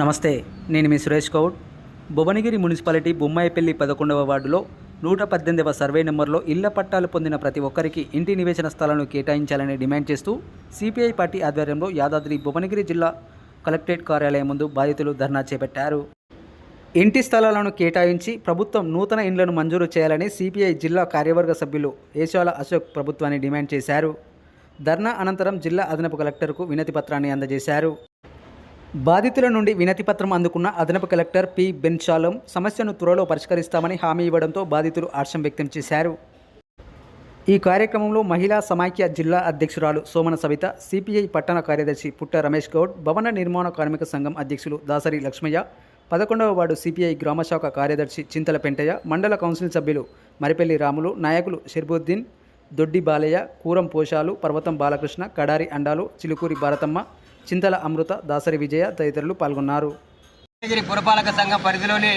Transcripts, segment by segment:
నమస్తే నేను మీ సురేష్ గౌడ్. భువనగిరి మున్సిపాలిటీ బొమ్మాయిపల్లి పదకొండవ వార్డులో నూట పద్దెనిమిదవ సర్వే నెంబర్లో ఇళ్ళ పట్టాలు పొందిన ప్రతి ఒక్కరికి ఇంటి నివేశన స్థలాలను కేటాయించాలని డిమాండ్ చేస్తూ సిపిఐ పార్టీ ఆధ్వర్యంలో యాదాద్రి భువనగిరి జిల్లా కలెక్టరేట్ కార్యాలయం ముందు బాధితులు ధర్నా చేపట్టారు. ఇంటి స్థలాలను కేటాయించి ప్రభుత్వం నూతన ఇండ్లను మంజూరు చేయాలని సిపిఐ జిల్లా కార్యవర్గ సభ్యులు ఏశాల అశోక్ ప్రభుత్వాన్ని డిమాండ్ చేశారు. ధర్నా అనంతరం జిల్లా అదనపు కలెక్టర్కు వినతి పత్రాన్ని అందజేశారు. బాధితుల నుండి వినతి పత్రం అందుకున్న అదనపు కలెక్టర్ పి. బెన్షాలం సమస్యను త్వరలో పరిష్కరిస్తామని హామీ ఇవ్వడంతో బాధితులు హర్షం వ్యక్తం చేశారు. ఈ కార్యక్రమంలో మహిళా సమాఖ్య జిల్లా అధ్యక్షురాలు సోమన సవిత సిపిఐ పట్టణ కార్యదర్శి పుట్ట రమేష్ గౌడ్ భవన నిర్మాణ కార్మిక సంఘం అధ్యక్షులు దాసరి లక్ష్మయ్య పదకొండవ వార్డు సిపిఐ గ్రామశాఖ కార్యదర్శి చింతల పెంటయ్య మండల కౌన్సిల్ సభ్యులు మరిపెల్లి రాములు నాయకులు షర్బుద్దీన్ దొడ్డి బాలయ్య కూరం పోషాలు పర్వతం బాలకృష్ణ కడారి అండాలు చిలుకూరి భారతమ్మ చింతల అమృత దాసరి విజయ తదితరులు పాల్గొన్నారు. పురపాలక సంఘం పరిధిలోని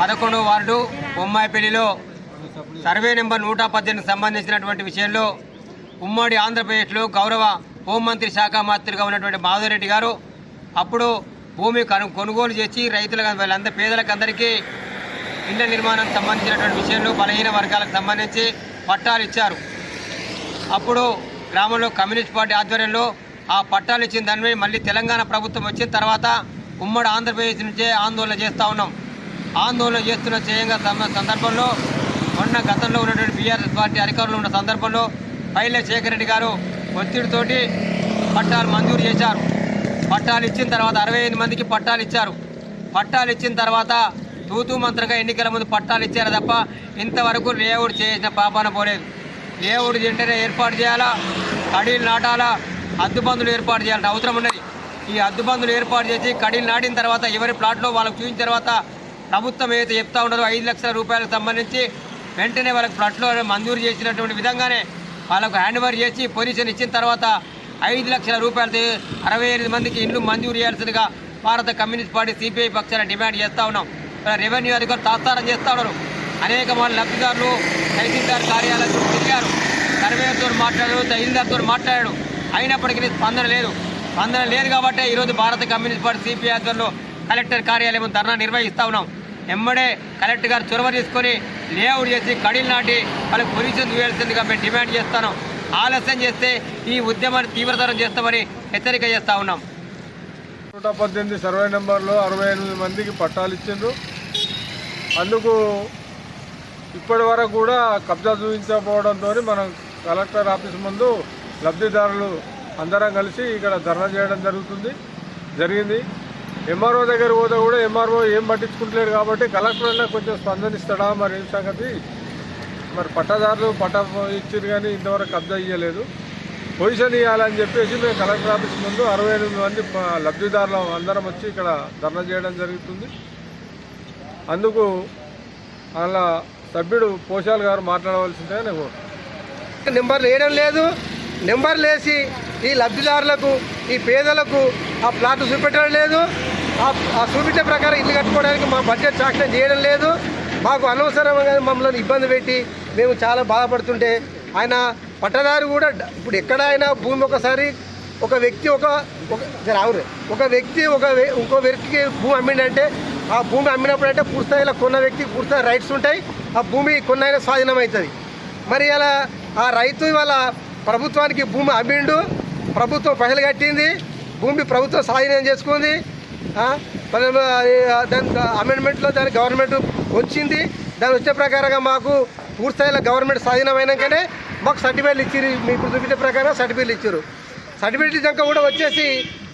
పదకొండవ వార్డు బొమ్మాయిపల్లిలో సర్వే నెంబర్ నూట పద్దెనిమిది సంబంధించినటువంటి విషయంలో ఉమ్మడి ఆంధ్రప్రదేశ్లో గౌరవ హోంమంత్రి శాఖ మంత్రిగా ఉన్నటువంటి మాధవరెడ్డి గారు అప్పుడు భూమి కను కొనుగోలు చేసి రైతులకు వాళ్ళందరి పేదలకందరికీ ఇళ్ళ నిర్మాణం సంబంధించినటువంటి విషయంలో బలహీన వర్గాలకు సంబంధించి పట్టాలు ఇచ్చారు. అప్పుడు గ్రామంలో కమ్యూనిస్ట్ పార్టీ ఆధ్వర్యంలో ఆ పట్టాలు ఇచ్చిన దాని మళ్ళీ తెలంగాణ ప్రభుత్వం వచ్చిన తర్వాత ఉమ్మడి ఆంధ్రప్రదేశ్ నుంచే ఆందోళన చేస్తూ ఉన్నాం. ఆందోళన చేస్తున్న చేయంగా సందర్భంలో మొన్న గతంలో ఉన్నటువంటి బీఆర్ఎస్ పార్టీ అధికారులు ఉన్న సందర్భంలో పైల శేఖర్ రెడ్డి గారు ఒత్తిడితోటి పట్టాలు మంజూరు చేశారు. పట్టాలు ఇచ్చిన తర్వాత అరవై ఐదు మందికి పట్టాలు ఇచ్చారు. పట్టాలు ఇచ్చిన తర్వాత తూతూ మంత్రంగా ఎన్నికల ముందు పట్టాలు ఇచ్చారు తప్ప ఇంతవరకు లేఅవుట్ చేసిన పాపాన పోలేదు. లేఅవుట్ వెంటనే ఏర్పాటు చేయాలా? కడీలు నాటాలా? అద్దుబందులు ఏర్పాటు చేయాలంటే అవసరం ఉన్నది. ఈ అద్దుబందులు ఏర్పాటు చేసి కడీలు నాటిన తర్వాత ఎవరి ప్లాట్లో వాళ్ళకు చూసిన తర్వాత ప్రభుత్వం ఏదైతే చెప్తా ఉండదో ఐదు లక్షల రూపాయలకు సంబంధించి వెంటనే వాళ్ళకి ప్లాట్లో మంజూరు చేసినటువంటి విధంగానే వాళ్ళకు హ్యాండ్ ఓవర్ చేసి పొజిషన్ ఇచ్చిన తర్వాత ఐదు లక్షల రూపాయలతో అరవై ఎనిమిది మందికి ఇండ్లు మంజూరు చేయాల్సిందిగా భారత కమ్యూనిస్ట్ పార్టీ సిపిఐ పక్షాన డిమాండ్ చేస్తూ ఉన్నాం. రెవెన్యూ అధికారులు తాత్సారం చేస్తూ ఉన్నారు. అనేక మంది లబ్ధిదారులు తహసీల్దార్ కార్యాలయంలో తిరిగారు. సర్వేతో మాట్లాడారు తహసీల్దార్తో మాట్లాడాడు. అయినప్పటికీ స్పందన లేదు. స్పందన లేదు కాబట్టి ఈరోజు భారత కమ్యూనిస్ట్ పార్టీ సిపిఐ ఆధ్వర్యంలో కలెక్టర్ కార్యాలయం ధర్నా నిర్వహిస్తూ ఉన్నాం. ఎమ్మడే కలెక్టర్ గారు చొరవ తీసుకొని లేఅవుట్ చేసి కడీలు నాటి వాళ్ళకి పొజిషన్ వేయాల్సిందిగా మేము డిమాండ్ చేస్తాను. ఆలస్యం చేస్తే ఈ ఉద్యమాన్ని తీవ్రతరం చేస్తామని హెచ్చరిక చేస్తూ ఉన్నాం. నూట పద్దెనిమిది సర్వే నెంబర్లో అరవై ఎనిమిది మందికి పట్టాలు ఇచ్చిండ్రు. అందుకు ఇప్పటి వరకు కూడా కబ్జా చూపించకపోవడంతో మనం కలెక్టర్ ఆఫీస్ ముందు లబ్ధిదారులు అందరం కలిసి ఇక్కడ ధర్నా చేయడం జరుగుతుంది జరిగింది. ఎంఆర్ఓ దగ్గర పోతే కూడా ఎంఆర్ఓ ఏం పట్టించుకుంటలేరు కాబట్టి కలెక్టర్ అయినా కొంచెం స్పందనిస్తాడా మరి ఏం సంగతి? మరి పట్టదారులు పట్ట ఇచ్చారు కానీ ఇంతవరకు కబ్జా ఇవ్వలేదు పొజిషన్ ఇవ్వాలని చెప్పేసి మేము కలెక్టర్ ఆఫీస్ ముందు అరవై ఎనిమిది మంది లబ్ధిదారులు అందరం వచ్చి ఇక్కడ ధర్నా చేయడం జరుగుతుంది. అందుకు అలా సభ్యుడు పోషాల్ గారు మాట్లాడవలసిందే నేను నెంబర్లు వేయడం లేదు. నెంబర్లేసి ఈ లబ్ధిదారులకు ఈ పేదలకు ఆ ప్లాట్ చూపెట్టడం లేదు. ఆ ఆ చూపించే ప్రకారం ఇల్లు కట్టుకోవడానికి మా బడ్జెట్ శాంక్షన్ చేయడం లేదు. మాకు అనవసరంగా మమ్మల్ని ఇబ్బంది పెట్టి మేము చాలా బాధపడుతుంటే ఆయన పట్టదారు కూడా ఇప్పుడు ఎక్కడ భూమి ఒకసారి ఒక వ్యక్తి ఒక ఒక ఒక వ్యక్తి ఒక ఇంకో వ్యక్తికి భూమి అమ్మిండంటే ఆ భూమి అమ్మినప్పుడు అంటే పూర్తిస్థాయిలో కొన్న వ్యక్తికి పూర్తిస్థాయి రైట్స్ ఉంటాయి. ఆ భూమి కొన్నైనా స్వాధీనం అవుతుంది మరి అలా ఆ రైతు ఇవాళ ప్రభుత్వానికి భూమి అమ్మిండు ప్రభుత్వం పైసలు కట్టింది భూమి ప్రభుత్వం స్వాధీనం చేసుకుంది మరి దాని అమెండ్మెంట్లో దాని గవర్నమెంట్ వచ్చింది. దాని వచ్చే ప్రకారంగా మాకు పూర్తిస్థాయిలో గవర్నమెంట్ స్వాధీనమైనాకనే మాకు సర్టిఫికేట్లు ఇచ్చారు మీకు ఇప్పుడు చూపించే ప్రకారం సర్టిఫికేట్లు ఇచ్చారు సర్టిఫికేట్ ఇచ్చాక కూడా వచ్చేసి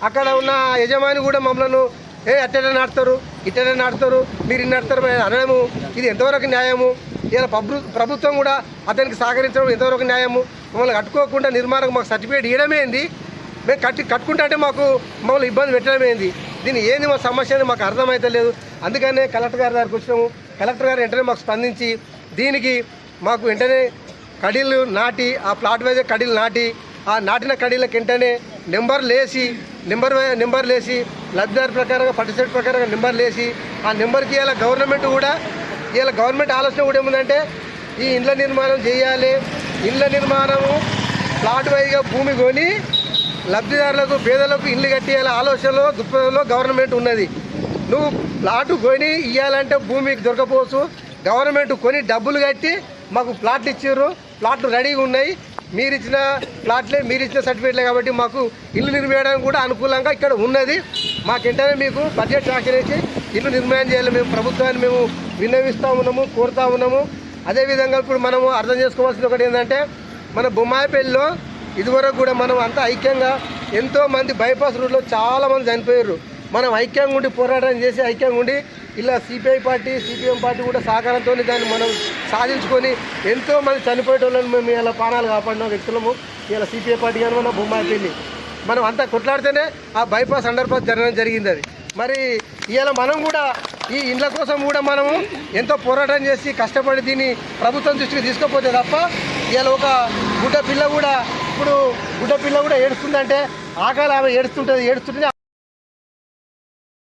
అక్కడ ఉన్న యజమాని కూడా మమ్మల్ని ఏ అట్టనే నాటుతారు ఇట్టనే నాటుతారు మీరు ఇన్ని నాటుతారు అని అనడము ఇది ఎంతవరకు న్యాయము? ఇలా ప్రభుత్వం కూడా అతనికి సహకరించడం ఎంతవరకు న్యాయము? మమ్మల్ని కట్టుకోకుండా నిర్మాణం మాకు సర్టిఫికేట్ ఇవ్వడమేంది మేము కట్టి కట్టుకుంటా అంటే మాకు మమ్మల్ని ఇబ్బంది పెట్టడమేంది దీని ఏంది మా సమస్య అని మాకు అర్థమైతే లేదు. అందుకనే కలెక్టర్ గారి దగ్గరికి వచ్చినాము. కలెక్టర్ గారు వెంటనే మాకు స్పందించి దీనికి మాకు వెంటనే కడీలు నాటి ఆ ప్లాట్ వైజ్ కడీలు నాటి ఆ నాటిన కడీలకు వెంటనే నెంబర్ లేసి నెంబర్ నెంబర్ లేసి లబ్ధిదారు ప్రకారంగా పట్టిసెట్ ప్రకారంగా నెంబర్ లేసి ఆ నెంబర్కి ఇలా గవర్నమెంట్ కూడా ఇలా గవర్నమెంట్ ఆలోచన కూడా ఏముందంటే ఈ ఇండ్ల నిర్మాణం చేయాలి. ఇండ్ల నిర్మాణము ప్లాట్ వైజ్గా భూమి కొని లబ్ధిదారులకు పేదలకు ఇల్లు కట్టేయాల ఆలోచనలో దృక్పథంలో గవర్నమెంట్ ఉన్నది. నువ్వు ప్లాట్ కొని ఇవ్వాలంటే భూమికి దొరకపోవచ్చు. గవర్నమెంట్ కొని డబ్బులు కట్టి మాకు ప్లాట్లు ఇచ్చారు ప్లాట్లు రెడీగా ఉన్నాయి. మీరు ఇచ్చిన ప్లాట్లే మీరు ఇచ్చిన సర్టిఫికేట్లే కాబట్టి మాకు ఇల్లు నిర్మించడానికి కూడా అనుకూలంగా ఇక్కడ ఉన్నది. మాకేంటనే మీకు బడ్జెట్ సాక్షరించి ఇల్లు నిర్మాణం చేయాలి. మేము ప్రభుత్వాన్ని మేము విన్నవిస్తూ ఉన్నాము కోరుతా ఉన్నాము. అదేవిధంగా ఇప్పుడు మనము అర్థం చేసుకోవాల్సింది ఒకటి ఏంటంటే మన బొమ్మాయిపల్లిలో ఇదివరకు కూడా మనం అంతా ఐక్యంగా ఎంతో మంది బైపాస్ రూట్లో చాలామంది చనిపోయారు. మనం ఐక్యంగా ఉండి పోరాటం చేసి ఐక్యంగా ఉండి ఇలా సిపిఐ పార్టీ సిపిఎం పార్టీ కూడా సహకారంతో దాన్ని మనం సాధించుకొని ఎంతో మంది చనిపోయేటోళ్ళని మేము ఇలా ప్రాణాలు కాపాడిన వ్యక్తులము. ఇలా సిపిఐ పార్టీ కానీ మన బొమ్మాయి మనం అంతా కొట్లాడితేనే ఆ బైపాస్ అండర్ పాస్ జరగడం జరిగింది అది. మరి ఇలా మనం కూడా ఈ ఇండ్ల కోసం కూడా మనము ఎంతో పోరాటం చేసి కష్టపడి దీన్ని ప్రభుత్వం దృష్టికి తీసుకపోతే తప్ప ఇవాళ ఒక గుడ్డ పిల్ల కూడా ఇప్పుడు గుడ్డ పిల్ల కూడా ఏడుస్తుందంటే ఆకలి ఆమె ఏడుస్తుంటుంది ఏడుస్తుంటే